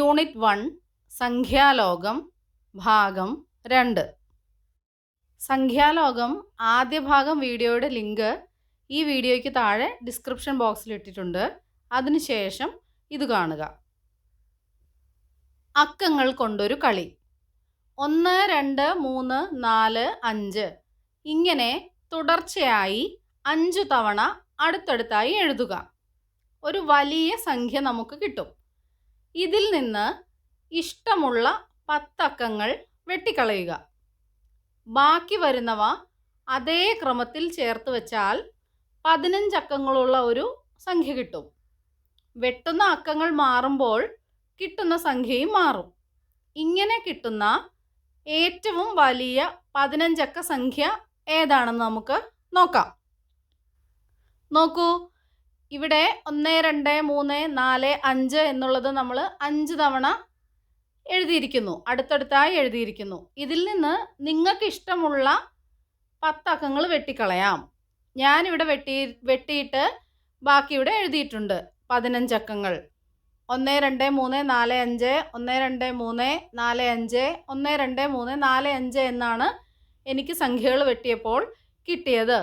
Unit one സംഖ്യാലോകം ഭാഗം രണ്ട്. സംഖ്യാലോകം ആദ്യ ഭാഗം വീഡിയോയുടെ ലിങ്ക് ഈ വീഡിയോയ്ക്ക് താഴെ ഡിസ്ക്രിപ്ഷൻ ബോക്സിൽ ഇട്ടിട്ടുണ്ട്. അതിനുശേഷം ഇത് കാണുക. അക്കങ്ങൾ കൊണ്ടൊരു കളി. ഒന്ന് രണ്ട് മൂന്ന് നാല് അഞ്ച്. ഇങ്ങനെ തുടർച്ചയായി അഞ്ചു തവണ അടുത്തടുത്തായി എഴുതുക. ഒരു വലിയ സംഖ്യ നമുക്ക് കിട്ടും. ഇതിൽ നിന്ന് ഇഷ്ടമുള്ള പത്തക്കങ്ങൾ വെട്ടിക്കളയുക. ബാക്കി വരുന്നവ അതേ ക്രമത്തിൽ ചേർത്ത് വെച്ചാൽ പതിനഞ്ച് അക്കങ്ങളുള്ള ഒരു സംഖ്യ കിട്ടും. വെട്ടുന്ന അക്കങ്ങൾ മാറുമ്പോൾ കിട്ടുന്ന സംഖ്യയും മാറും. ഇങ്ങനെ കിട്ടുന്ന ഏറ്റവും വലിയ പതിനഞ്ചക്ക സംഖ്യ ഏതാണെന്ന് നമുക്ക് നോക്കാം. നോക്കൂ ഇവിടെ ഒന്ന് രണ്ട് മൂന്ന് നാല് അഞ്ച് എന്നുള്ളത് നമ്മൾ അഞ്ച് തവണ എഴുതിയിരിക്കുന്നു. അടുത്തടുത്തായി എഴുതിയിരിക്കുന്നു. ഇതിൽ നിന്ന് നിങ്ങൾക്ക് ഇഷ്ടമുള്ള പത്തക്കങ്ങൾ വെട്ടിക്കളയാം. ഞാനിവിടെ വെട്ടി വെട്ടിയിട്ട് ബാക്കി ഇവിടെ എഴുതിയിട്ടുണ്ട് പതിനഞ്ചക്കങ്ങൾ ഒന്ന് രണ്ട് മൂന്ന് നാല് അഞ്ച് ഒന്ന് രണ്ട് മൂന്ന് നാല് അഞ്ച് ഒന്ന് രണ്ട് മൂന്ന് നാല് അഞ്ച് എന്നാണ് എനിക്ക് സംഖ്യകൾ വെട്ടിയപ്പോൾ കിട്ടിയത്.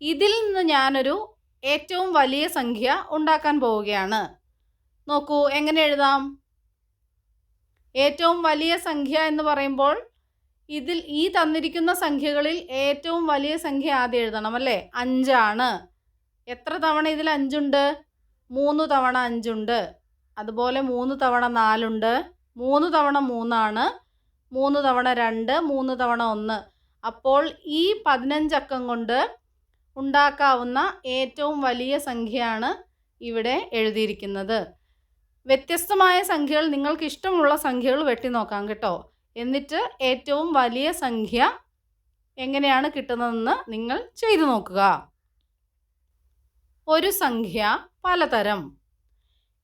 ഇതിൽ നിന്ന് ഞാനൊരു ഏറ്റവും വലിയ സംഖ്യ ഉണ്ടാക്കാൻ പോവുകയാണ്. നോക്കൂ എങ്ങനെ എഴുതാം? ഏറ്റവും വലിയ സംഖ്യ എന്ന് പറയുമ്പോൾ ഇതിൽ ഈ തന്നിരിക്കുന്ന സംഖ്യകളിൽ ഏറ്റവും വലിയ സംഖ്യ ആദ്യം എഴുതണം അല്ലേ? അഞ്ചാണ്. എത്ര തവണ ഇതിൽ അഞ്ചുണ്ട്? മൂന്ന് തവണ അഞ്ചുണ്ട്. അതുപോലെ മൂന്ന് തവണ നാലുണ്ട്. മൂന്ന് തവണ മൂന്നാണ്. മൂന്ന് തവണ രണ്ട് മൂന്ന് തവണ ഒന്ന്. അപ്പോൾ ഈ പതിനഞ്ചക്കം കൊണ്ട് ഉണ്ടാക്കാവുന്ന ഏറ്റവും വലിയ സംഖ്യയാണ് ഇവിടെ എഴുതിയിരിക്കുന്നത്. വ്യത്യസ്തമായ സംഖ്യകൾ നിങ്ങൾക്ക് ഇഷ്ടമുള്ള സംഖ്യകൾ വെട്ടി നോക്കാം കേട്ടോ. എന്നിട്ട് ഏറ്റവും വലിയ സംഖ്യ എങ്ങനെയാണ് കിട്ടുന്നതെന്ന് നിങ്ങൾ ചെയ്തു നോക്കുക. ഒരു സംഖ്യ പലതരം.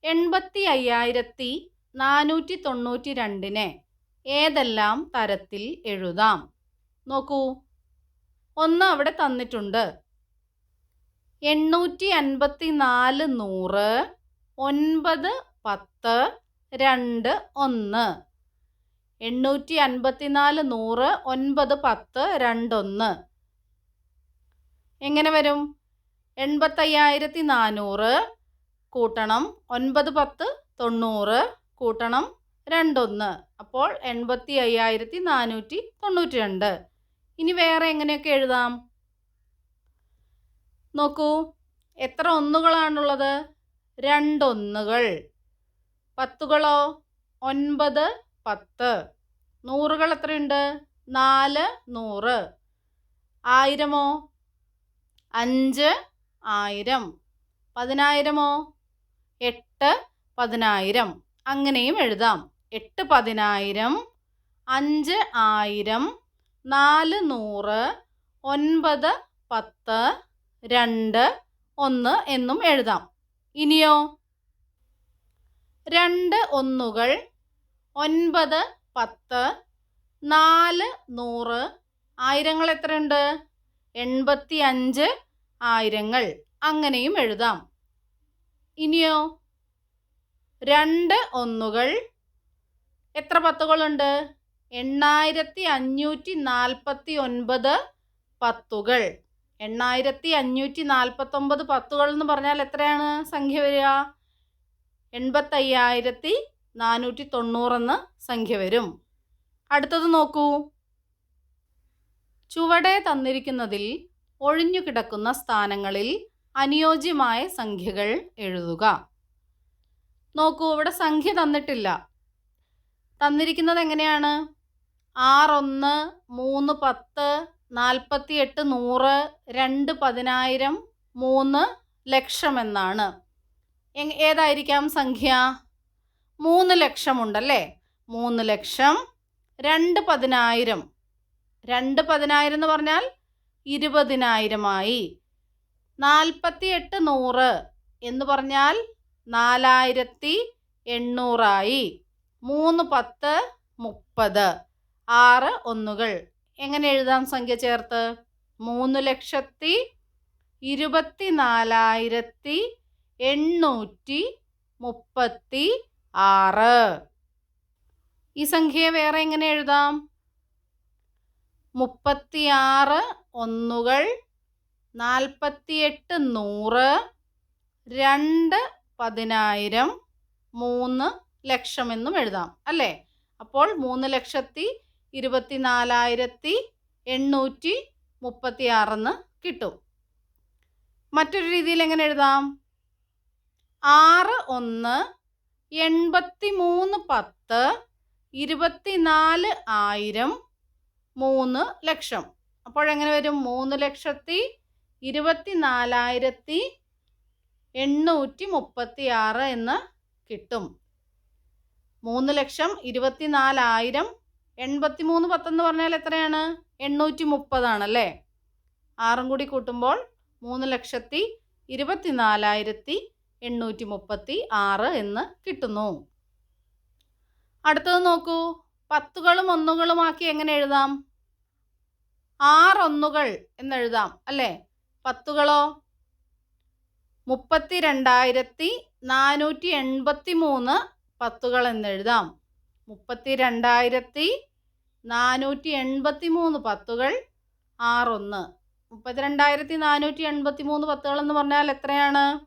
എൺപത്തി അയ്യായിരത്തി നാനൂറ്റി തൊണ്ണൂറ്റി രണ്ടിനെ ഏതെല്ലാം തരത്തിൽ എഴുതാം? നോക്കൂ. ഒന്ന് അവിടെ തന്നിട്ടുണ്ട്. എണ്ണൂറ്റി അൻപത്തി നാല് നൂറ് ഒൻപത് പത്ത് രണ്ട് ഒന്ന്. എണ്ണൂറ്റി അൻപത്തി നാല് നൂറ് ഒൻപത് പത്ത് രണ്ടൊന്ന്. എങ്ങനെ വരും? എൺപത്തയ്യായിരത്തി നാനൂറ് കൂട്ടണം ഒൻപത് പത്ത് തൊണ്ണൂറ് കൂട്ടണം രണ്ടൊന്ന്. അപ്പോൾ എൺപത്തി അയ്യായിരത്തി നാനൂറ്റി തൊണ്ണൂറ്റി രണ്ട് ഇനി വേറെ എങ്ങനെയൊക്കെ എഴുതാം? നോക്കൂ. എത്ര ഒന്നുകളാണുള്ളത്? രണ്ടൊന്നുകൾ. പത്തുകളോ? ഒൻപത് പത്ത്. നൂറുകൾ എത്രയുണ്ട്? നാല് നൂറ്. ആയിരമോ? അഞ്ച് ആയിരം. പതിനായിരമോ? എട്ട് പതിനായിരം. അങ്ങനെയും എഴുതാം. എട്ട് പതിനായിരം അഞ്ച് ആയിരം നാല് നൂറ് ഒൻപത് പത്ത് രണ്ട് ഒന്ന് എന്നും എഴുതാം. ഇനിയോ? രണ്ട് ഒന്നുകൾ ഒൻപത് പത്ത് നാല് നൂറ് ആയിരങ്ങൾ എത്രയുണ്ട്? എൺപത്തി അഞ്ച് ആയിരങ്ങൾ. അങ്ങനെയും എഴുതാം. ഇനിയോ? രണ്ട് ഒന്നുകൾ എത്ര പത്തുകളുണ്ട്? എണ്ണായിരത്തി അഞ്ഞൂറ്റി നാൽപ്പത്തി ഒൻപത് പത്തുകൾ. എണ്ണായിരത്തി അഞ്ഞൂറ്റി നാൽപ്പത്തൊമ്പത് പത്തുകൾ എന്ന് പറഞ്ഞാൽ എത്രയാണ് സംഖ്യ വരിക? എൺപത്തയ്യായിരത്തി നാനൂറ്റി തൊണ്ണൂറെന്ന് സംഖ്യ വരും. അടുത്തത് നോക്കൂ. ചുവടെ തന്നിരിക്കുന്നതിൽ ഒഴിഞ്ഞു കിടക്കുന്ന സ്ഥാനങ്ങളിൽ അനുയോജ്യമായ സംഖ്യകൾ എഴുതുക. നോക്കൂ ഇവിടെ സംഖ്യ തന്നിട്ടില്ല. തന്നിരിക്കുന്നത് എങ്ങനെയാണ്? ആറൊന്ന് മൂന്ന് പത്ത് നാൽപ്പത്തി എട്ട് നൂറ് രണ്ട് പതിനായിരം മൂന്ന് ലക്ഷം എന്നാണ് ഏതായിരിക്കാം സംഖ്യ? മൂന്ന് ലക്ഷമുണ്ടല്ലേ? മൂന്ന് ലക്ഷം രണ്ട് പതിനായിരം. രണ്ട് പതിനായിരം എന്ന് പറഞ്ഞാൽ ഇരുപതിനായിരമായി. നാൽപ്പത്തി എട്ട് നൂറ് എന്ന് പറഞ്ഞാൽ നാലായിരത്തി എണ്ണൂറായി. മൂന്ന് പത്ത് മുപ്പത്. ആറ് ഒന്നുകൾ. എങ്ങനെ എഴുതാം സംഖ്യ ചേർത്ത്? മൂന്ന് ലക്ഷത്തി ഇരുപത്തി നാലായിരത്തി എണ്ണൂറ്റി മുപ്പത്തി ആറ്. ഈ സംഖ്യയെ വേറെ എങ്ങനെ എഴുതാം? മുപ്പത്തിയാറ് ഒന്നുകൾ നാൽപ്പത്തിയെട്ട് നൂറ് രണ്ട് പതിനായിരം മൂന്ന് ലക്ഷം എന്നും എഴുതാം അല്ലേ? അപ്പോൾ മൂന്ന് ലക്ഷത്തി ഇരുപത്തി നാലായിരത്തി എണ്ണൂറ്റി മുപ്പത്തി ആറെന്ന് കിട്ടും. മറ്റൊരു രീതിയിൽ എങ്ങനെ എഴുതാം? ആറ് ഒന്ന് എൺപത്തി മൂന്ന് പത്ത് ഇരുപത്തിനാല് ആയിരം മൂന്ന് ലക്ഷം. അപ്പോഴെങ്ങനെ വരും? മൂന്ന് ലക്ഷത്തി ഇരുപത്തി നാലായിരത്തി എണ്ണൂറ്റി മുപ്പത്തി ആറ് എന്ന് കിട്ടും. മൂന്ന് ലക്ഷം ഇരുപത്തി നാലായിരം എൺപത്തി മൂന്ന് പത്തെന്ന് പറഞ്ഞാൽ എത്രയാണ്? എണ്ണൂറ്റി മുപ്പതാണല്ലേ ആറും കൂടി കൂട്ടുമ്പോൾ മൂന്ന് ലക്ഷത്തി ഇരുപത്തി നാലായിരത്തി എണ്ണൂറ്റി മുപ്പത്തി ആറ് എന്ന് കിട്ടുന്നു. അടുത്തത് നോക്കൂ. പത്തുകളും ഒന്നുകളുമാക്കി എങ്ങനെ എഴുതാം? ആറൊന്നുകൾ എന്നെഴുതാം അല്ലേ? പത്തുകളോ? മുപ്പത്തി രണ്ടായിരത്തി നാനൂറ്റി എൺപത്തി മൂന്ന് പത്തുകൾ എന്നെഴുതാം മുപ്പത്തി രണ്ടായിരത്തി നാനൂറ്റി എൺപത്തി മൂന്ന് പത്തുകൾ ആറൊന്ന്. മുപ്പത്തി രണ്ടായിരത്തി നാനൂറ്റി എൺപത്തി മൂന്ന് പത്തുകൾ എന്ന് പറഞ്ഞാൽ എത്രയാണ്?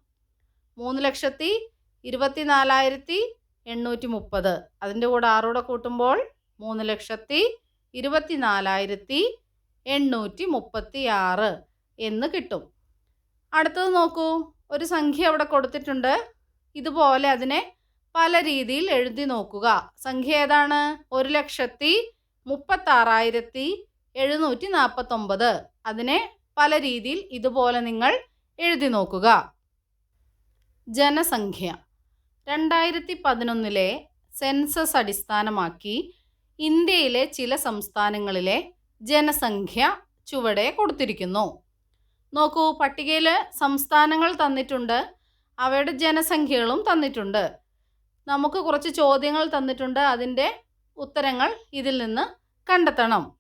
മൂന്ന് ലക്ഷത്തി ഇരുപത്തി നാലായിരത്തി എണ്ണൂറ്റി മുപ്പത് അതിന്റെ കൂടെ ആറൂടെ കൂട്ടുമ്പോൾ മൂന്ന് ലക്ഷത്തി ഇരുപത്തി നാലായിരത്തി എണ്ണൂറ്റി മുപ്പത്തി ആറ് എന്ന് കിട്ടും. അടുത്തത് നോക്കൂ. ഒരു സംഖ്യ അവിടെ കൊടുത്തിട്ടുണ്ട്. ഇതുപോലെ അതിനെ പല രീതിയിൽ എഴുതി നോക്കുക. സംഖ്യ ഏതാണ്? ഒരു ലക്ഷത്തി മുപ്പത്താറായിരത്തി എഴുന്നൂറ്റി നാൽപ്പത്തൊമ്പത് അതിനെ പല രീതിയിൽ ഇതുപോലെ നിങ്ങൾ എഴുതി നോക്കുക. ജനസംഖ്യ. രണ്ടായിരത്തി പതിനൊന്നിലെ സെൻസസ് അടിസ്ഥാനമാക്കി ഇന്ത്യയിലെ ചില സംസ്ഥാനങ്ങളിലെ ജനസംഖ്യ ചുവടെ കൊടുത്തിരിക്കുന്നു. നോക്കൂ പട്ടികയിൽ സംസ്ഥാനങ്ങൾ തന്നിട്ടുണ്ട് അവയുടെ ജനസംഖ്യകളും തന്നിട്ടുണ്ട്. നമുക്ക് കുറച്ച് ചോദ്യങ്ങൾ തന്നിട്ടുണ്ട് അതിന്റെ ഉത്തരങ്ങൾ ഇതിൽ നിന്ന് കണ്ടെത്തണം.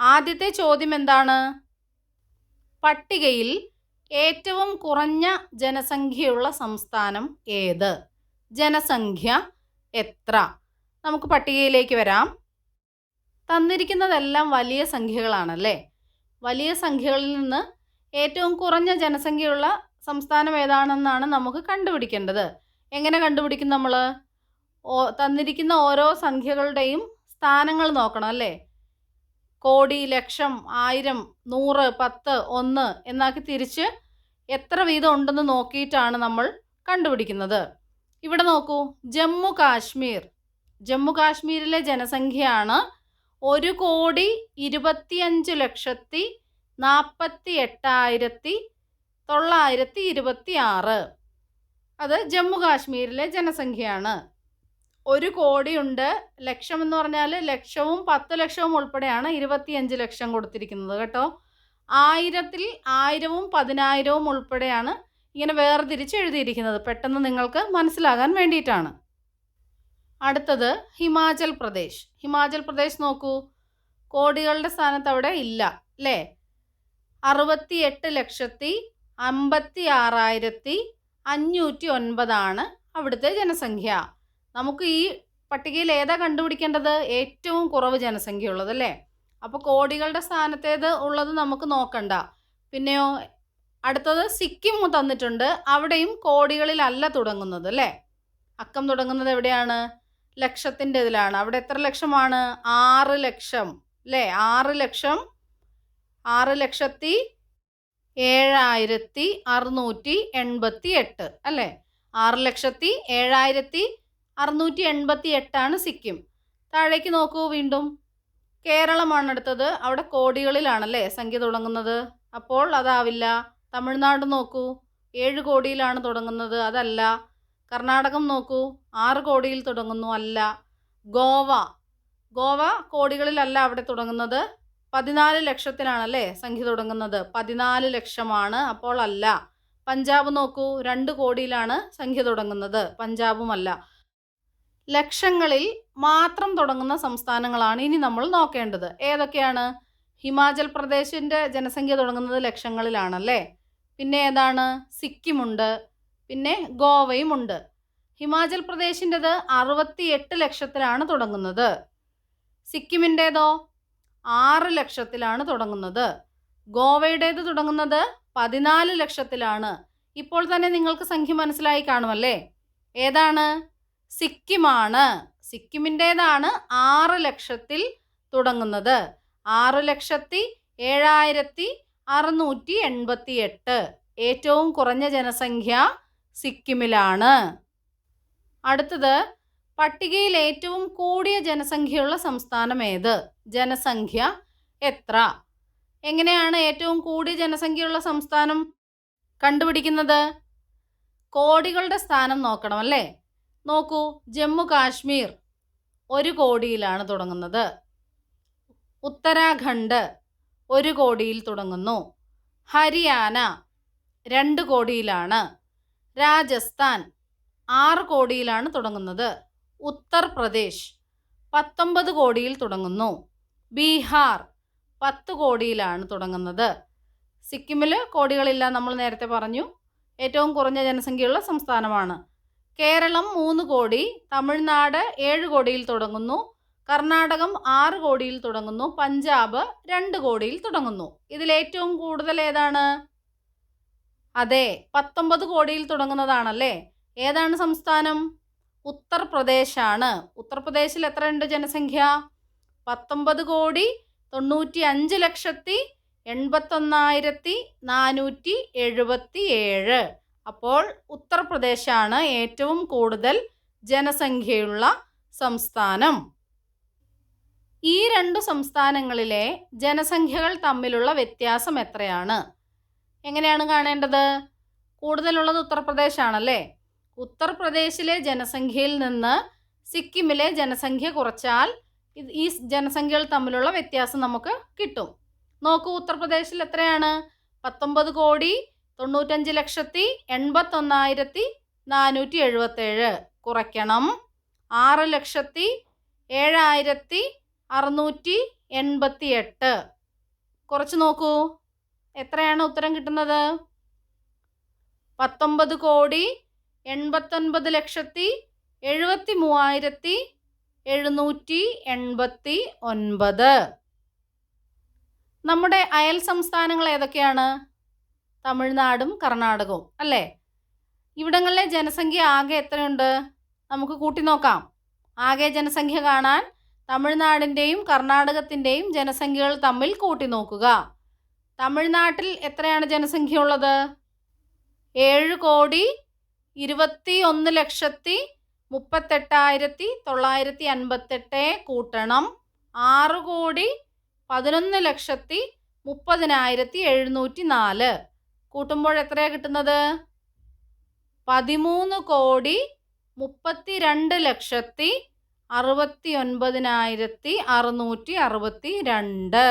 ആദ്യത്തെ ചോദ്യം എന്താണ്? പട്ടികയിൽ ഏറ്റവും കുറഞ്ഞ ജനസംഖ്യയുള്ള സംസ്ഥാനം ഏത്? ജനസംഖ്യ എത്ര? നമുക്ക് പട്ടികയിലേക്ക് വരാം. തന്നിരിക്കുന്നതെല്ലാം വലിയ സംഖ്യകളാണല്ലേ? വലിയ സംഖ്യകളിൽ നിന്ന് ഏറ്റവും കുറഞ്ഞ ജനസംഖ്യയുള്ള സംസ്ഥാനം ഏതാണെന്നാണ് നമുക്ക് കണ്ടുപിടിക്കേണ്ടത്. എങ്ങനെ കണ്ടുപിടിക്കും നമ്മൾ തന്നിരിക്കുന്ന ഓരോ സംഖ്യകളുടെയും സ്ഥാനങ്ങൾ നോക്കണം അല്ലേ? കോടി ലക്ഷം ആയിരം നൂറ് പത്ത് ഒന്ന് എന്നാക്കി തിരിച്ച് എത്ര വീതം ഉണ്ടെന്ന് നോക്കിയിട്ടാണ് നമ്മൾ കണ്ടുപിടിക്കുന്നത്. ഇവിടെ നോക്കൂ ജമ്മു കാശ്മീർ. ജമ്മു കാശ്മീരിലെ ജനസംഖ്യയാണ് ഒരു കോടി ഇരുപത്തിയഞ്ച് ലക്ഷത്തി നാൽപ്പത്തി എട്ടായിരത്തി തൊള്ളായിരത്തി ഇരുപത്തി ആറ് അത് ജമ്മു കാശ്മീരിലെ ജനസംഖ്യയാണ്. ഒരു കോടിയുണ്ട്. ലക്ഷം എന്ന് പറഞ്ഞാൽ ലക്ഷവും പത്ത് ലക്ഷവും ഉൾപ്പെടെയാണ് ഇരുപത്തിയഞ്ച് ലക്ഷം കൊടുത്തിരിക്കുന്നത് കേട്ടോ. ആയിരത്തിൽ ആയിരവും പതിനായിരവും ഉൾപ്പെടെയാണ് ഇങ്ങനെ വേർതിരിച്ച് എഴുതിയിരിക്കുന്നത്. പെട്ടെന്ന് നിങ്ങൾക്ക് മനസ്സിലാകാൻ വേണ്ടിയിട്ടാണ്. അടുത്തത് ഹിമാചൽ പ്രദേശ്. ഹിമാചൽ പ്രദേശ് നോക്കൂ. കോടികളുടെ സ്ഥാനത്ത് അവിടെ ഇല്ല അല്ലേ? അറുപത്തി എട്ട് ലക്ഷത്തി അമ്പത്തി ആറായിരത്തി അഞ്ഞൂറ്റി ഒൻപതാണ് അവിടുത്തെ ജനസംഖ്യ. നമുക്ക് ഈ പട്ടികയിൽ ഏതാ കണ്ടുപിടിക്കേണ്ടത്? ഏറ്റവും കുറവ് ജനസംഖ്യ ഉള്ളത് അല്ലേ? അപ്പോൾ കോടികളുടെ സ്ഥാനത്തേത് ഉള്ളത് നമുക്ക് നോക്കണ്ട. പിന്നെയോ അടുത്തത് സിക്കിം തന്നിട്ടുണ്ട്. അവിടെയും കോടികളിലല്ല തുടങ്ങുന്നത് അല്ലേ? അക്കം തുടങ്ങുന്നത് എവിടെയാണ്? ലക്ഷത്തിന്റെ ഇതിലാണ്. അവിടെ എത്ര ലക്ഷമാണ്? ആറ് ലക്ഷം അല്ലേ? ആറ് ലക്ഷം ആറ് ലക്ഷത്തി ഏഴായിരത്തി അറുന്നൂറ്റി എൺപത്തി എട്ട് അല്ലേ? ആറ് ലക്ഷത്തി ഏഴായിരത്തി അറുന്നൂറ്റി എൺപത്തി എട്ടാണ് സിക്കിം. താഴേക്ക് നോക്കൂ വീണ്ടും. കേരളമാണ് അടുത്തത്. അവിടെ കോടികളിലാണല്ലേ സംഖ്യ തുടങ്ങുന്നത്. അപ്പോൾ അതാവില്ല. തമിഴ്നാട് നോക്കൂ. ഏഴ് കോടിയിലാണ് തുടങ്ങുന്നത്. അതല്ല. കർണാടകം നോക്കൂ. ആറ് കോടിയിൽ തുടങ്ങുന്നു. അല്ല. ഗോവ. ഗോവ കോടികളിലല്ല അവിടെ തുടങ്ങുന്നത്. പതിനാല് ലക്ഷത്തിലാണല്ലേ സംഖ്യ തുടങ്ങുന്നത്. പതിനാല് ലക്ഷമാണ്. അപ്പോൾ അല്ല. പഞ്ചാബ് നോക്കൂ. രണ്ട് കോടിയിലാണ് സംഖ്യ തുടങ്ങുന്നത്. പഞ്ചാബുമല്ല. ലക്ഷങ്ങളിൽ മാത്രം തുടങ്ങുന്ന സംസ്ഥാനങ്ങളാണ് ഇനി നമ്മൾ നോക്കേണ്ടത്. ഏതൊക്കെയാണ്? ഹിമാചൽ പ്രദേശിന്റെ ജനസംഖ്യ തുടങ്ങുന്നത് ലക്ഷങ്ങളിലാണല്ലേ? പിന്നെ ഏതാണ്? സിക്കിമുണ്ട്. പിന്നെ ഗോവയും ഉണ്ട് ഹിമാചൽ പ്രദേശിന്റെത് അറുപത്തി എട്ട് ലക്ഷത്തിലാണ് തുടങ്ങുന്നത്. സിക്കിമിന്റേതോ ആറ് ലക്ഷത്തിലാണ് തുടങ്ങുന്നത്. ഗോവയുടേത് തുടങ്ങുന്നത് പതിനാല് ലക്ഷത്തിലാണ്. ഇപ്പോൾ തന്നെ നിങ്ങൾക്ക് സംഖ്യ മനസ്സിലായി കാണുമല്ലേ ഏതാണ്? സിക്കിമാണ്. സിക്കിമിന്റേതാണ് ആറ് ലക്ഷത്തിൽ തുടങ്ങുന്നത്. ആറ് ലക്ഷത്തി ഏഴായിരത്തി അറുന്നൂറ്റി എൺപത്തി എട്ട് ഏറ്റവും കുറഞ്ഞ ജനസംഖ്യ സിക്കിമിലാണ്. അടുത്തത് പട്ടികയിൽ ഏറ്റവും കൂടിയ ജനസംഖ്യയുള്ള സംസ്ഥാനം ഏത്? ജനസംഖ്യ എത്ര? എങ്ങനെയാണ് ഏറ്റവും കൂടിയ ജനസംഖ്യയുള്ള സംസ്ഥാനം കണ്ടുപിടിക്കുന്നത്? കോടികളുടെ സ്ഥാനം നോക്കണം അല്ലേ? നോക്കൂ ജമ്മു കാശ്മീർ ഒരു കോടിയിലാണ് തുടങ്ങുന്നത്. ഉത്തരാഖണ്ഡ് ഒരു കോടിയിൽ തുടങ്ങുന്നു. ഹരിയാന രണ്ട് കോടിയിലാണ്. രാജസ്ഥാൻ ആറ് കോടിയിലാണ് തുടങ്ങുന്നത്. ഉത്തർപ്രദേശ് പത്തൊമ്പത് കോടിയിൽ തുടങ്ങുന്നു. ബീഹാർ പത്ത് കോടിയിലാണ് തുടങ്ങുന്നത്. സിക്കിമിൽ കോടികളില്ല നമ്മൾ നേരത്തെ പറഞ്ഞു. ഏറ്റവും കുറഞ്ഞ ജനസംഖ്യയുള്ള സംസ്ഥാനമാണ്. കേരളം മൂന്ന് കോടി തമിഴ്നാട് ഏഴ് കോടിയിൽ തുടങ്ങുന്നു കർണാടകം ആറ് കോടിയിൽ തുടങ്ങുന്നു പഞ്ചാബ് രണ്ട് കോടിയിൽ തുടങ്ങുന്നു. ഇതിൽ ഏറ്റവും കൂടുതൽ ഏതാണ്? അതെ പത്തൊമ്പത് കോടിയിൽ തുടങ്ങുന്നതാണല്ലേ? ഏതാണ് സംസ്ഥാനം? ഉത്തർപ്രദേശാണ്. ഉത്തർപ്രദേശിൽ എത്രയുണ്ട് ജനസംഖ്യ? പത്തൊമ്പത് കോടി തൊണ്ണൂറ്റി അഞ്ച് ലക്ഷത്തി എൺപത്തൊന്നായിരത്തി നാനൂറ്റി എഴുപത്തി ഏഴ് അപ്പോൾ ഉത്തർപ്രദേശാണ് ഏറ്റവും കൂടുതൽ ജനസംഖ്യയുള്ള സംസ്ഥാനം. ഈ രണ്ടു സംസ്ഥാനങ്ങളിലെ ജനസംഖ്യകൾ തമ്മിലുള്ള വ്യത്യാസം എത്രയാണ്? എങ്ങനെയാണ് കാണേണ്ടത്? കൂടുതലുള്ളത് ഉത്തർപ്രദേശാണല്ലേ? ഉത്തർപ്രദേശിലെ ജനസംഖ്യയിൽ നിന്ന് സിക്കിമിലെ ജനസംഖ്യ കുറച്ചാൽ ഈ ജനസംഖ്യകൾ തമ്മിലുള്ള വ്യത്യാസം നമുക്ക് കിട്ടും. നോക്കൂ ഉത്തർപ്രദേശിൽ എത്രയാണ്? പത്തൊമ്പത് കോടി തൊണ്ണൂറ്റഞ്ച് ലക്ഷത്തി എൺപത്തൊന്നായിരത്തി നാനൂറ്റി എഴുപത്തേഴ് കുറയ്ക്കണം. ആറ് ലക്ഷത്തി ഏഴായിരത്തി അറുന്നൂറ്റി എൺപത്തി എട്ട് കുറച്ച് നോക്കൂ. എത്രയാണ് ഉത്തരം കിട്ടുന്നത്? പത്തൊമ്പത് കോടി എൺപത്തൊൻപത് ലക്ഷത്തി എഴുപത്തി മൂവായിരത്തി എഴുന്നൂറ്റി എൺപത്തി ഒൻപത് നമ്മുടെ അയൽ സംസ്ഥാനങ്ങൾ ഏതൊക്കെയാണ്? തമിഴ്നാടും കർണാടകവും അല്ലേ? ഇവിടങ്ങളിലെ ജനസംഖ്യ ആകെ എത്രയുണ്ട്? നമുക്ക് കൂട്ടി നോക്കാം. ആകെ ജനസംഖ്യ കാണാൻ തമിഴ്നാടിന്റെയും കർണാടകത്തിന്റെയും ജനസംഖ്യകൾ തമ്മിൽ കൂട്ടി നോക്കുക. തമിഴ്നാട്ടിൽ എത്രയാണ് ജനസംഖ്യ ഉള്ളത്? ഏഴ് കോടി ഇരുപത്തി ഒന്ന് ലക്ഷത്തി മുപ്പത്തെട്ടായിരത്തി തൊള്ളായിരത്തി അൻപത്തെട്ട് കൂട്ടണം. ആറ് കോടി പതിനൊന്ന് ലക്ഷത്തി മുപ്പതിനായിരത്തി എഴുന്നൂറ്റി നാല് കൂട്ടുമ്പോൾ എത്രയാണ് കിട്ടുന്നത്? പതിമൂന്ന് കോടി മുപ്പത്തി രണ്ട് ലക്ഷത്തി അറുപത്തി ഒൻപതിനായിരത്തി അറുന്നൂറ്റി അറുപത്തി രണ്ട്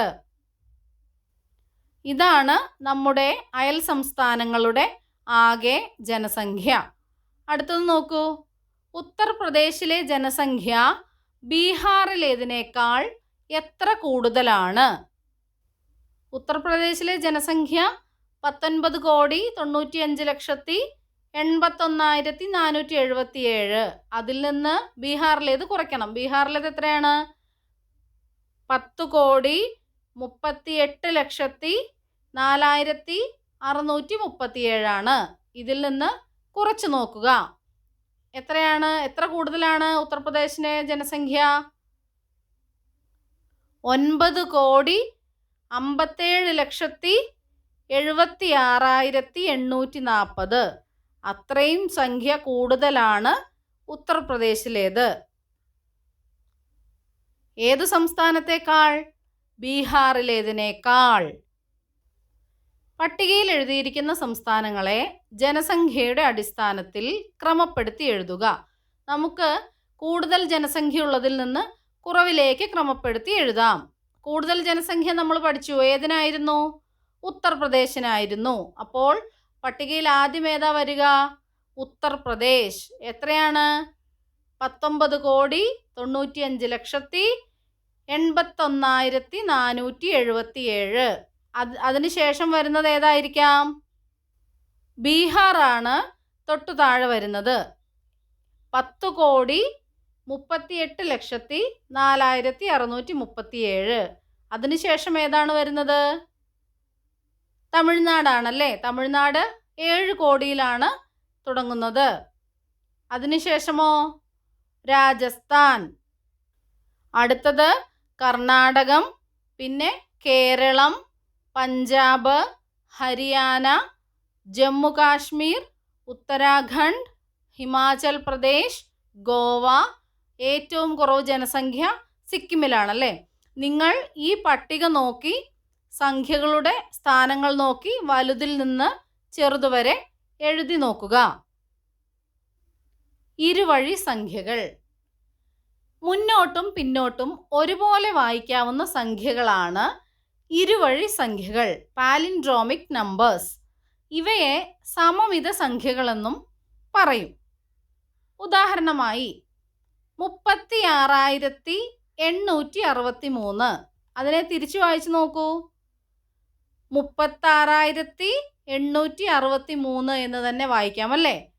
ഇതാണ് നമ്മുടെ അയൽ സംസ്ഥാനങ്ങളുടെ ആകെ ജനസംഖ്യ. അടുത്തത് നോക്കൂ. ഉത്തർപ്രദേശിലെ ജനസംഖ്യ ബീഹാറിലേതിനേക്കാൾ എത്ര കൂടുതലാണ്? ഉത്തർപ്രദേശിലെ ജനസംഖ്യ പത്തൊൻപത് കോടി തൊണ്ണൂറ്റി അഞ്ച് ലക്ഷത്തി എൺപത്തൊന്നായിരത്തി നാനൂറ്റി എഴുപത്തി ഏഴ് അതിൽ നിന്ന് ബീഹാറിലേത് കുറയ്ക്കണം. ബീഹാറിലേത് എത്രയാണ്? പത്ത് കോടി മുപ്പത്തി എട്ട് ലക്ഷത്തി നാലായിരത്തി അറുന്നൂറ്റി മുപ്പത്തി ഏഴാണ് ഇതിൽ നിന്ന് കുറച്ച് നോക്കുക. എത്രയാണ്? എത്ര കൂടുതലാണ് ഉത്തർപ്രദേശിലെ ജനസംഖ്യ? ഒൻപത് കോടി അമ്പത്തേഴ് ലക്ഷത്തി എഴുപത്തി ആറായിരത്തി എണ്ണൂറ്റി നാൽപ്പത് അത്രയും സംഖ്യ കൂടുതലാണ് ഉത്തർപ്രദേശിലേത്. ഏത് സംസ്ഥാനത്തേക്കാൾ? ബീഹാറിലേതിനേക്കാൾ. പട്ടികയിൽ എഴുതിയിരിക്കുന്ന സംസ്ഥാനങ്ങളെ ജനസംഖ്യയുടെ അടിസ്ഥാനത്തിൽ ക്രമപ്പെടുത്തി എഴുതുക. നമുക്ക് കൂടുതൽ ജനസംഖ്യ ഉള്ളതിൽ നിന്ന് കുറവിലേക്ക് ക്രമപ്പെടുത്തി എഴുതാം. കൂടുതൽ ജനസംഖ്യ നമ്മൾ പഠിച്ചു. ഏതിനായിരുന്നു? ഉത്തർപ്രദേശിനായിരുന്നു. അപ്പോൾ പട്ടികയിൽ ആദ്യം ഏതാ വരിക? ഉത്തർപ്രദേശ്. എത്രയാണ്? പത്തൊമ്പത് കോടി തൊണ്ണൂറ്റി അഞ്ച് ലക്ഷത്തി എൺപത്തൊന്നായിരത്തി നാനൂറ്റി എഴുപത്തി ഏഴ് അത് അതിനുശേഷം വരുന്നത് ഏതായിരിക്കാം? ബീഹാറാണ് തൊട്ടു താഴെ വരുന്നത്. പത്ത് കോടി മുപ്പത്തിയെട്ട് ലക്ഷത്തി നാലായിരത്തി അറുന്നൂറ്റി മുപ്പത്തിയേഴ് അതിനുശേഷം ഏതാണ് വരുന്നത്? തമിഴ്നാടാണല്ലേ? തമിഴ്നാട് ഏഴ് കോടിയിലാണ് തുടങ്ങുന്നത്. അതിനുശേഷമോ? രാജസ്ഥാൻ. അടുത്തത് കർണാടകം പിന്നെ കേരളം പഞ്ചാബ് ഹരിയാന ജമ്മു കാശ്മീർ ഉത്തരാഖണ്ഡ് ഹിമാചൽ പ്രദേശ് ഗോവ. ഏറ്റവും കുറവ് ജനസംഖ്യ സിക്കിമിലാണല്ലേ? നിങ്ങൾ ഈ പട്ടിക നോക്കി സംഖ്യകളുടെ സ്ഥാനങ്ങൾ നോക്കി വലുതിൽ നിന്ന് ചെറുതുവരെ എഴുതി നോക്കുക. ഇരുവഴി സംഖ്യകൾ. മുന്നോട്ടും പിന്നോട്ടും ഒരുപോലെ വായിക്കാവുന്ന സംഖ്യകളാണ് ഇരുവഴി സംഖ്യകൾ പാലിൻഡ്രോമിക് നമ്പേഴ്സ്. ഇവയെ സമമിത സംഖ്യകളെന്നും പറയും. ഉദാഹരണമായി മുപ്പത്തി ആറായിരത്തി എണ്ണൂറ്റി അറുപത്തി മൂന്ന് അതിനെ തിരിച്ചു വായിച്ചു നോക്കൂ. മുപ്പത്താറായിരത്തി എണ്ണൂറ്റി അറുപത്തി മൂന്ന് എന്ന് തന്നെ വായിക്കാം അല്ലേ?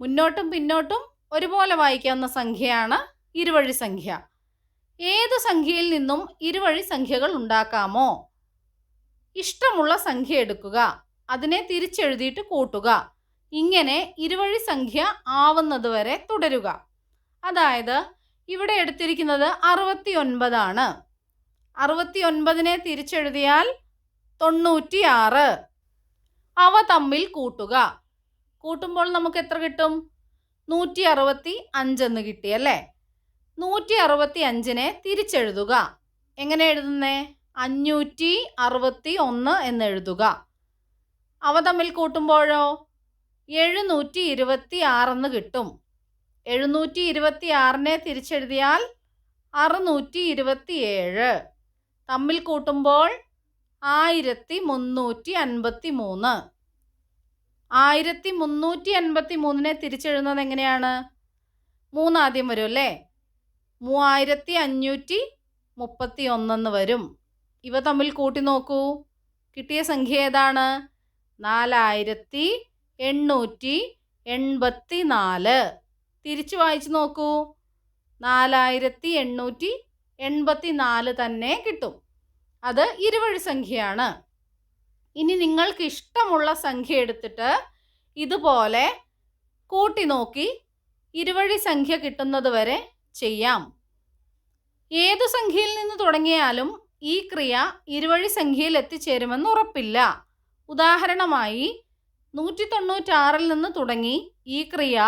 മുന്നോട്ടും പിന്നോട്ടും ഒരുപോലെ വായിക്കാവുന്ന സംഖ്യയാണ് ഇരുവഴി സംഖ്യ. ഏത് സംഖ്യയിൽ നിന്നും ഇരുവഴി സംഖ്യകൾ ഉണ്ടാക്കാമോ? ഇഷ്ടമുള്ള സംഖ്യ എടുക്കുക അതിനെ തിരിച്ചെഴുതിയിട്ട് കൂട്ടുക. ഇങ്ങനെ ഇരുവഴി സംഖ്യ ആവുന്നത് വരെ തുടരുക. അതായത് ഇവിടെ എടുത്തിരിക്കുന്നത് അറുപത്തി ഒൻപതാണ് അറുപത്തി ഒൻപതിനെ തിരിച്ചെഴുതിയാൽ തൊണ്ണൂറ്റിയാറ്. അവ തമ്മിൽ കൂട്ടുക. കൂട്ടുമ്പോൾ നമുക്ക് എത്ര കിട്ടും? നൂറ്റി അറുപത്തി അഞ്ചെന്ന് കിട്ടിയല്ലേ നൂറ്റി അറുപത്തി അഞ്ചിനെ തിരിച്ചെഴുതുക. എങ്ങനെ എഴുതുന്നേ? അഞ്ഞൂറ്റി അറുപത്തി ഒന്ന് എന്ന് എഴുതുക. അവ തമ്മിൽ കൂട്ടുമ്പോഴോ? എഴുന്നൂറ്റി ഇരുപത്തി ആറെന്ന് കിട്ടും. എഴുന്നൂറ്റി ഇരുപത്തി ആറിനെ തിരിച്ചെഴുതിയാൽ അറുന്നൂറ്റി ഇരുപത്തി ഏഴ് തമ്മിൽ കൂട്ടുമ്പോൾ ആയിരത്തി മുന്നൂറ്റി അൻപത്തി മൂന്ന് ആയിരത്തി മുന്നൂറ്റി അൻപത്തി മൂന്നിനെ തിരിച്ചെഴുതുന്നത് എങ്ങനെയാണ്? മൂന്നാദ്യം വരും അല്ലേ മൂവായിരത്തി അഞ്ഞൂറ്റി മുപ്പത്തി ഒന്നെന്ന് വരും. ഇവ തമ്മിൽ കൂട്ടി നോക്കൂ. കിട്ടിയ സംഖ്യ ഏതാണ്? നാലായിരത്തി എണ്ണൂറ്റി എൺപത്തി നാല് തിരിച്ചു വായിച്ചു നോക്കൂ. നാലായിരത്തി എണ്ണൂറ്റി എൺപത്തി നാല് തന്നെ കിട്ടും. അത് ഇരുവഴി സംഖ്യയാണ്. ഇനി നിങ്ങൾക്ക് ഇഷ്ടമുള്ള സംഖ്യ എടുത്തിട്ട് ഇതുപോലെ കൂട്ടി നോക്കി ഇരുവഴി സംഖ്യ കിട്ടുന്നത് വരെ ചെയ്യാം. ഏതു സംഖ്യയിൽ നിന്ന് തുടങ്ങിയാലും ഈ ക്രിയ ഇരുവഴി സംഖ്യയിൽ എത്തിച്ചേരുമെന്ന് ഉറപ്പില്ല. ഉദാഹരണമായി നൂറ്റി തൊണ്ണൂറ്റാറിൽ നിന്ന് തുടങ്ങി ഈ ക്രിയ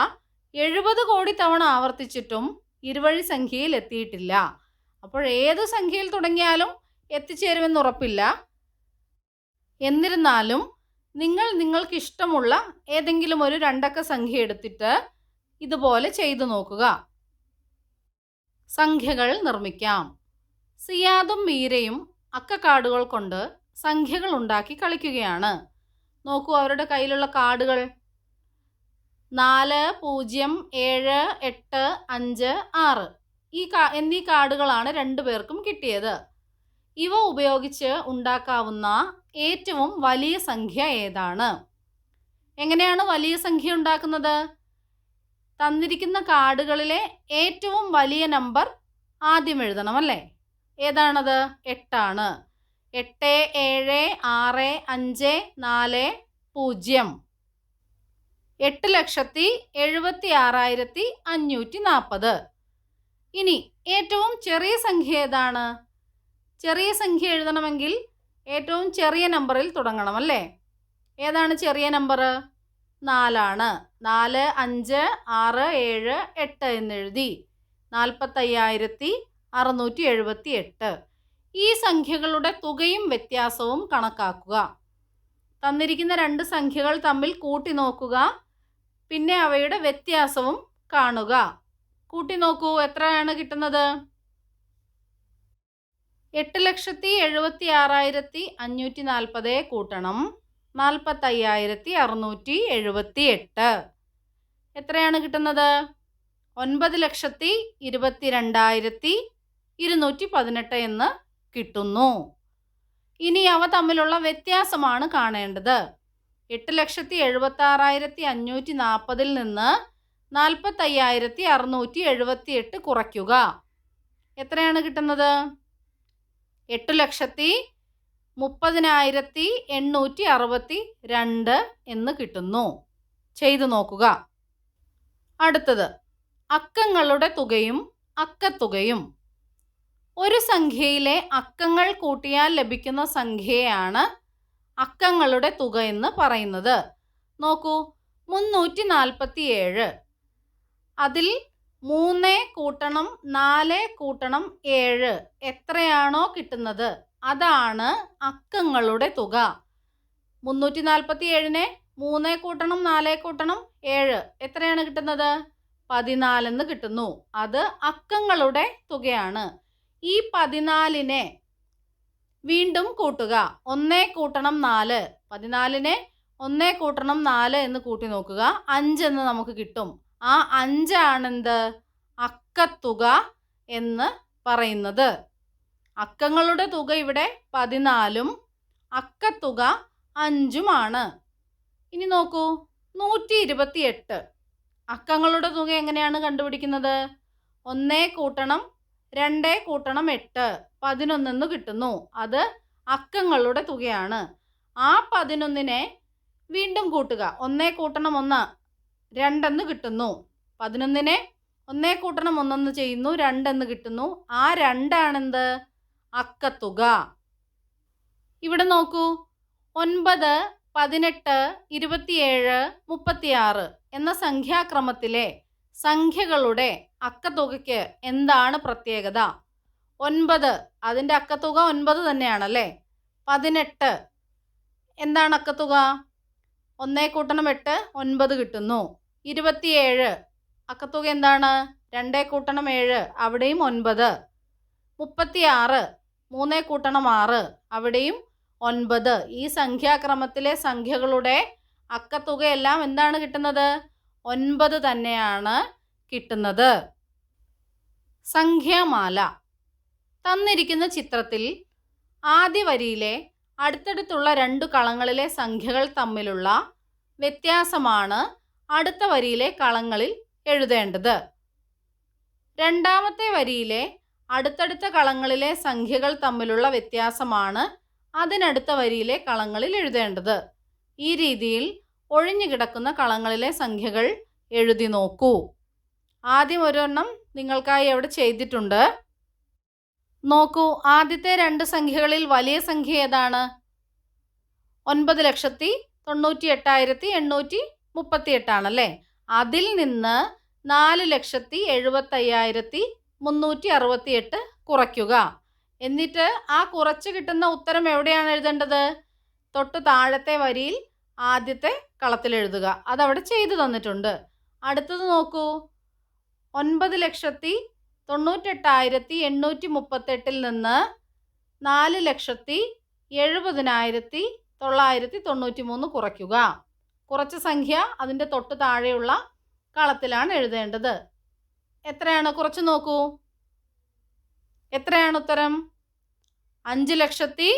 എഴുപത് കോടി തവണ ആവർത്തിച്ചിട്ടും ഇരുവഴി സംഖ്യയിൽ എത്തിയിട്ടില്ല. അപ്പോൾ ഏത് സംഖ്യയിൽ തുടങ്ങിയാലും എത്തിച്ചേരുമെന്ന് ഉറപ്പില്ല. എന്നിരുന്നാലും നിങ്ങൾ നിങ്ങൾക്ക് ഇഷ്ടമുള്ള ഏതെങ്കിലും ഒരു രണ്ടക്ക സംഖ്യ എടുത്തിട്ട് ഇതുപോലെ ചെയ്തു നോക്കുക. സംഖ്യകൾ നിർമ്മിക്കാം. സിയാദും മീരയും അക്ക കാർഡുകൾ കൊണ്ട് സംഖ്യകൾ ഉണ്ടാക്കി കളിക്കുകയാണ്. നോക്കൂ അവരുടെ കയ്യിലുള്ള കാർഡുകൾ നാല് പൂജ്യം ഏഴ് എട്ട് അഞ്ച് ആറ്. ഈ കാ എന്നീ കാർഡുകളാണ് രണ്ടു പേർക്കും കിട്ടിയത്. ഇവ ഉപയോഗിച്ച് ഉണ്ടാക്കാവുന്ന ഏറ്റവും വലിയ സംഖ്യ ഏതാണ്? എങ്ങനെയാണ് വലിയ സംഖ്യ ഉണ്ടാക്കുന്നത്? തന്നിരിക്കുന്ന കാർഡുകളിലെ ഏറ്റവും വലിയ നമ്പർ ആദ്യം എഴുതണം അല്ലേ? ഏതാണത്? എട്ടാണ്. എട്ട് ഏഴ് ആറ് അഞ്ച് നാല് പൂജ്യം. എട്ട് ലക്ഷത്തി എഴുപത്തി ആറായിരത്തി അഞ്ഞൂറ്റി നാൽപ്പത്. ഇനി ഏറ്റവും ചെറിയ സംഖ്യ ഏതാണ്? ചെറിയ സംഖ്യ എഴുതണമെങ്കിൽ ഏറ്റവും ചെറിയ നമ്പറിൽ തുടങ്ങണം അല്ലേ? ഏതാണ് ചെറിയ നമ്പർ? നാലാണ്. നാല് അഞ്ച് ആറ് ഏഴ് എട്ട് എന്നെഴുതി നാൽപ്പത്തയ്യായിരത്തി അറുന്നൂറ്റി എഴുപത്തി എട്ട് ഈ സംഖ്യകളുടെ തുകയും വ്യത്യാസവും കണക്കാക്കുക. തന്നിരിക്കുന്ന രണ്ട് സംഖ്യകൾ തമ്മിൽ കൂട്ടി നോക്കുക. പിന്നെ അവയുടെ വ്യത്യാസവും കാണുക. കൂട്ടി നോക്കൂ എത്രയാണ് കിട്ടുന്നത്? എട്ട് ലക്ഷത്തി എഴുപത്തി ആറായിരത്തി അഞ്ഞൂറ്റി നാൽപ്പത് കൂട്ടണം. നാൽപ്പത്തയ്യായിരത്തി അറുന്നൂറ്റി എഴുപത്തി എട്ട് എത്രയാണ് കിട്ടുന്നത്? ഒൻപത് ലക്ഷത്തി ഇരുപത്തി രണ്ടായിരത്തി ഇരുന്നൂറ്റി പതിനെട്ട് എന്ന് കിട്ടുന്നു. ഇനി അവ തമ്മിലുള്ള വ്യത്യാസമാണ് കാണേണ്ടത്. എട്ട് ലക്ഷത്തി എഴുപത്തി ആറായിരത്തി അഞ്ഞൂറ്റി നാൽപ്പതിൽ നിന്ന് നാൽപ്പത്തയ്യായിരത്തി അറുന്നൂറ്റി എഴുപത്തി എട്ട് കുറയ്ക്കുക. എത്രയാണ് കിട്ടുന്നത്? എട്ട് ലക്ഷത്തി മുപ്പതിനായിരത്തി എണ്ണൂറ്റി അറുപത്തി രണ്ട് എന്ന് കിട്ടുന്നു. ചെയ്തു നോക്കുക. അടുത്തത്. അക്കങ്ങളുടെ തുകയും അക്കത്തുകയും. ഒരു സംഖ്യയിലെ അക്കങ്ങൾ കൂട്ടിയാൽ ലഭിക്കുന്ന സംഖ്യയാണ് അക്കങ്ങളുടെ തുക എന്ന് പറയുന്നത്. നോക്കൂ മുന്നൂറ്റി നാൽപ്പത്തി ഏഴ് അതിൽ മൂന്ന് കൂട്ടണം നാല് കൂട്ടണം ഏഴ്. എത്രയാണോ കിട്ടുന്നത്? അതാണ് അക്കങ്ങളുടെ തുക. മുന്നൂറ്റി നാൽപ്പത്തി ഏഴിനെ മൂന്ന് കൂട്ടണം നാല് കൂട്ടണം ഏഴ്. എത്രയാണ് കിട്ടുന്നത്? പതിനാലെന്ന് കിട്ടുന്നു. അത് അക്കങ്ങളുടെ തുകയാണ്. ഈ പതിനാലിനെ വീണ്ടും കൂട്ടുക. ഒന്നേ കൂട്ടണം നാല്. പതിനാലിനെ ഒന്നേ കൂട്ടണം നാല് എന്ന് കൂട്ടി നോക്കുക. അഞ്ചെന്ന് നമുക്ക് കിട്ടും. ആ അഞ്ചാണെന്ത്? അക്കത്തുക എന്ന് പറയുന്നത്. അക്കങ്ങളുടെ തുക ഇവിടെ പതിനാലും അക്കത്തുക അഞ്ചുമാണ്. ഇനി നോക്കൂ നൂറ്റി ഇരുപത്തി എട്ട് അക്കങ്ങളുടെ തുക എങ്ങനെയാണ് കണ്ടുപിടിക്കുന്നത്? ഒന്നേ കൂട്ടണം രണ്ടേ കൂട്ടണം എട്ട്. പതിനൊന്നെന്ന് കിട്ടുന്നു. അത് അക്കങ്ങളുടെ തുകയാണ്. ആ പതിനൊന്നിനെ വീണ്ടും കൂട്ടുക. ഒന്നേ കൂട്ടണം ഒന്ന്. രണ്ടെന്ന് കിട്ടുന്നു. പതിനൊന്നിനെ ഒന്നേ കൂട്ടണം ഒന്നെന്ന് ചെയ്യുന്നു രണ്ടെന്ന് കിട്ടുന്നു. ആ രണ്ടാണെന്ത്? അക്കത്തുക. ഇവിടെ നോക്കൂ. ഒൻപത് പതിനെട്ട് ഇരുപത്തിയേഴ് മുപ്പത്തിയാറ് എന്ന സംഖ്യാക്രമത്തിലെ സംഖ്യകളുടെ അക്കത്തുകയ്ക്ക് എന്താണ് പ്രത്യേകത? ഒൻപത് അതിന്റെ അക്കത്തുക ഒൻപത് തന്നെയാണല്ലേ? പതിനെട്ട് എന്താണ് അക്കത്തുക? ഒന്നേ കൂട്ടണം എട്ട് ഒൻപത് കിട്ടുന്നു. ഇരുപത്തിയേഴ്. അക്കത്തുക എന്താണ്? രണ്ടേ കൂട്ടണം ഏഴ് അവിടെയും ഒൻപത്. മുപ്പത്തിയാറ് മൂന്നേ കൂട്ടണം ആറ് അവിടെയും ഒൻപത്. ഈ സംഖ്യാക്രമത്തിലെ സംഖ്യകളുടെ അക്കത്തുകയെല്ലാം എന്താണ് കിട്ടുന്നത്? ഒൻപത് തന്നെയാണ് കിട്ടുന്നത്. സംഖ്യാമാല. തന്നിരിക്കുന്ന ചിത്രത്തിൽ ആദ്യ വരിയിലെ അടുത്തടുത്തുള്ള രണ്ടു കളങ്ങളിലെ സംഖ്യകൾ തമ്മിലുള്ള വ്യത്യാസമാണ് അടുത്ത വരിയിലെ കളങ്ങളിൽ എഴുതേണ്ടത്. രണ്ടാമത്തെ വരിയിലെ അടുത്തടുത്ത കളങ്ങളിലെ സംഖ്യകൾ തമ്മിലുള്ള വ്യത്യാസമാണ് അതിനടുത്ത വരിയിലെ കളങ്ങളിൽ എഴുതേണ്ടത്. ഈ രീതിയിൽ ഒഴിഞ്ഞു കിടക്കുന്ന കളങ്ങളിലെ സംഖ്യകൾ എഴുതി നോക്കൂ. ആദ്യം ഒരെണ്ണം നിങ്ങൾക്കായി അവിടെ ചെയ്തിട്ടുണ്ട്. നോക്കൂ ആദ്യത്തെ രണ്ട് സംഖ്യകളിൽ വലിയ സംഖ്യ ഏതാണ്? ഒൻപത് ലക്ഷത്തി തൊണ്ണൂറ്റി എട്ടായിരത്തി എണ്ണൂറ്റി മുപ്പത്തി എട്ടാണല്ലേ അതിൽ നിന്ന് നാല് ലക്ഷത്തി എഴുപത്തയ്യായിരത്തി മുന്നൂറ്റി അറുപത്തി എട്ട് കുറയ്ക്കുക. എന്നിട്ട് ആ കുറച്ച് കിട്ടുന്ന ഉത്തരം എവിടെയാണ് എഴുതേണ്ടത്? തൊട്ട് താഴത്തെ വരിയിൽ ആദ്യത്തെ കളത്തിൽ എഴുതുക. അതവിടെ ചെയ്തു തന്നിട്ടുണ്ട്. അടുത്തത് നോക്കൂ. ഒൻപത് ലക്ഷത്തി തൊണ്ണൂറ്റെട്ടായിരത്തി എണ്ണൂറ്റി മുപ്പത്തെട്ടിൽ നിന്ന് നാല് ലക്ഷത്തി എഴുപതിനായിരത്തി തൊള്ളായിരത്തി തൊണ്ണൂറ്റി മൂന്ന് കുറയ്ക്കുക. കുറച്ച സംഖ്യ അതിന്റെ തൊട്ട് താഴെയുള്ള കളത്തിലാണ് എഴുതേണ്ടത്. എത്രയാണ്? കുറച്ച് നോക്കൂ. എത്രയാണ് ഉത്തരം? അഞ്ച് ലക്ഷത്തി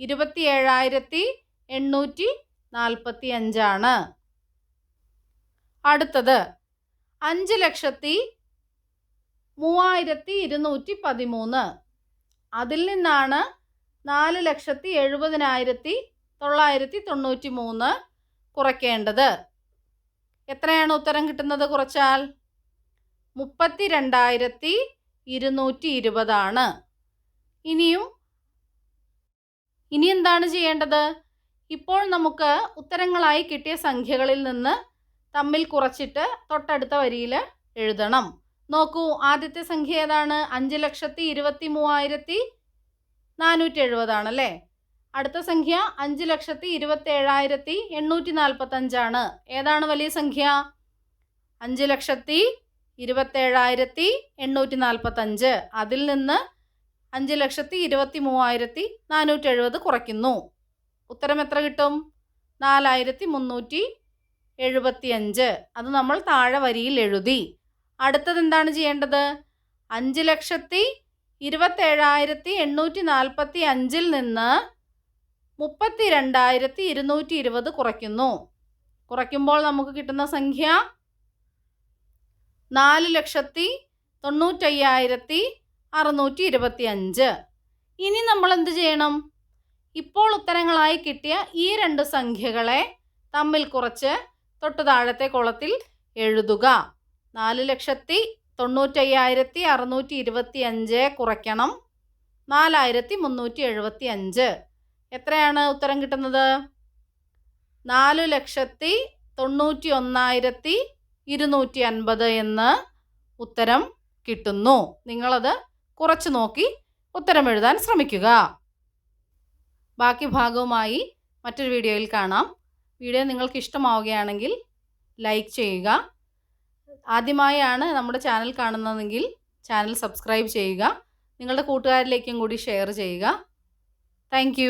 ഇരുപത്തി ഏഴായിരത്തി എണ്ണൂറ്റി നാൽപ്പത്തി അഞ്ചാണ് അടുത്തത്. അഞ്ച് ലക്ഷത്തി മൂവായിരത്തി ഇരുന്നൂറ്റി പതിമൂന്ന്. അതിൽ നിന്നാണ് നാല് ലക്ഷത്തി എഴുപതിനായിരത്തി തൊള്ളായിരത്തി തൊണ്ണൂറ്റി മൂന്ന് കുറയ്ക്കേണ്ടത്. എത്രയാണ് ഉത്തരം കിട്ടുന്നത് കുറച്ചാൽ? മുപ്പത്തി രണ്ടായിരത്തി ഇരുന്നൂറ്റി ഇരുപതാണ് ഇനിയും ഇനി എന്താണ് ചെയ്യേണ്ടത്? ഇപ്പോൾ നമുക്ക് ഉത്തരങ്ങളായി കിട്ടിയ സംഖ്യകളിൽ നിന്ന് തമ്മിൽ കുറച്ചിട്ട് തൊട്ടടുത്ത വരിയിൽ എഴുതണം. നോക്കൂ ആദ്യത്തെ സംഖ്യ ഏതാണ്? അഞ്ച് ലക്ഷത്തി ഇരുപത്തി മൂവായിരത്തി നാനൂറ്റി എഴുപതാണല്ലേ അടുത്ത സംഖ്യ അഞ്ച് ലക്ഷത്തി ഇരുപത്തി ഏഴായിരത്തി എണ്ണൂറ്റി നാൽപ്പത്തഞ്ചാണ് ഏതാണ് വലിയ സംഖ്യ? അഞ്ച് ലക്ഷത്തി ഇരുപത്തേഴായിരത്തി എണ്ണൂറ്റി നാൽപ്പത്തഞ്ച് അതിൽ നിന്ന് അഞ്ച് ലക്ഷത്തി ഇരുപത്തി മൂവായിരത്തി നാനൂറ്റി എഴുപത് കുറയ്ക്കുന്നു. ഉത്തരം എത്ര കിട്ടും? നാലായിരത്തി മുന്നൂറ്റി എഴുപത്തി അഞ്ച് അത് നമ്മൾ താഴെ വരിയിൽ എഴുതി. അടുത്തത് എന്താണ് ചെയ്യേണ്ടത്? അഞ്ച് ലക്ഷത്തി ഇരുപത്തേഴായിരത്തി എണ്ണൂറ്റി നാൽപ്പത്തി അഞ്ചിൽ നിന്ന് മുപ്പത്തി രണ്ടായിരത്തി ഇരുന്നൂറ്റി ഇരുപത് കുറയ്ക്കുന്നു. കുറയ്ക്കുമ്പോൾ നമുക്ക് കിട്ടുന്ന സംഖ്യ നാല് ലക്ഷത്തി തൊണ്ണൂറ്റയ്യായിരത്തി അറുന്നൂറ്റി ഇരുപത്തി അഞ്ച് ഇനി നമ്മൾ എന്ത് ചെയ്യണം? ഇപ്പോൾ ഉത്തരങ്ങളായി കിട്ടിയ ഈ രണ്ട് സംഖ്യകളെ തമ്മിൽ കുറച്ച് തൊട്ട് താഴത്തെ കുളത്തിൽ എഴുതുക. നാല് ലക്ഷത്തി തൊണ്ണൂറ്റയ്യായിരത്തി അറുന്നൂറ്റി ഇരുപത്തി അഞ്ച് കുറയ്ക്കണം. നാലായിരത്തി മുന്നൂറ്റി എഴുപത്തി അഞ്ച് എത്രയാണ് ഉത്തരം കിട്ടുന്നത്? നാല് ലക്ഷത്തി തൊണ്ണൂറ്റി ഒന്നായിരത്തി ഇരുന്നൂറ്റി അൻപത് എന്ന് ഉത്തരം കിട്ടുന്നു. നിങ്ങളത് കുറച്ച് നോക്കി ഉത്തരം എഴുതാൻ ശ്രമിക്കുക. ബാക്കി ഭാഗവുമായി മറ്റൊരു വീഡിയോയിൽ കാണാം. വീഡിയോ നിങ്ങൾക്ക് ഇഷ്ടമാവുകയാണെങ്കിൽ ലൈക്ക് ചെയ്യുക. ആദ്യമായാണ് നമ്മുടെ ചാനൽ കാണുന്നതെങ്കിൽ ചാനൽ സബ്സ്ക്രൈബ് ചെയ്യുക. നിങ്ങളുടെ കൂട്ടുകാരിലേക്കും കൂടി ഷെയർ ചെയ്യുക. താങ്ക്